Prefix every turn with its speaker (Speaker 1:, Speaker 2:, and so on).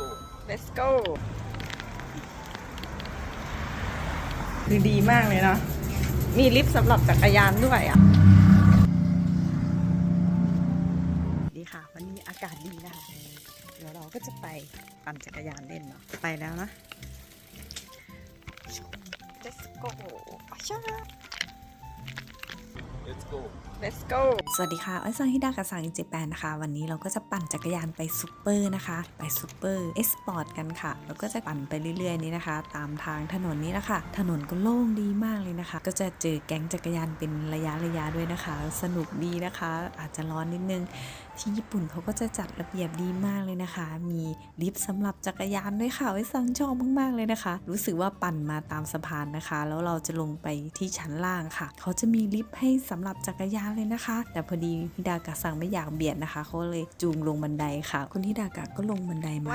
Speaker 1: go
Speaker 2: let's go คือดีมากเลยเนาะ มีลิฟต์สำหรับจักรยานด้วยอะ ดีค่ะ วันนี้อากาศดีนะคะ เดี๋ยวเราก็จะไปปั่นจักรยานเล่นเนาะ ไปแล้วนะ let's go อาชา
Speaker 1: let's go
Speaker 2: let's go สวัสดีค่ะอ้อซังฮิดากับซังอินเจแปนนะคะ วันนี้เราก็จะปั่นจักรยานไปซูเปอร์นะคะ ไปซูเปอร์เอสปอร์ตกันค่ะแล้วก็จะปั่นไปเรื่อยๆนี้นะคะ ตามทางถนนนี้นะคะ ถนนก็โล่งดีมากเลยนะคะ ก็จะเจอแก๊งจักรยานเป็นระยะระยะด้วยนะคะ สนุกดีนะคะ อาจจะร้อนนิดนึง ที่ญี่ปุ่นเขาก็จะจัดระเบียบดีมากเลยนะคะ มีลิฟต์สำหรับจักรยานด้วยค่ะไว้ซังชอบมากๆเลยนะคะ รู้สึกว่าปั่นมาตามสะพานนะคะ แล้วเราจะลงไปที่ชั้นล่างค่ะ เขาจะมีลิฟต์ให้สำหรับจักรยานเลยนะคะ แต่พอดีฮิดากะสั่งไม่อยากเบียดนะคะเขาเลยจูงลงบันไดค่ะ คุณฮิดากะก็ลงบันไดมา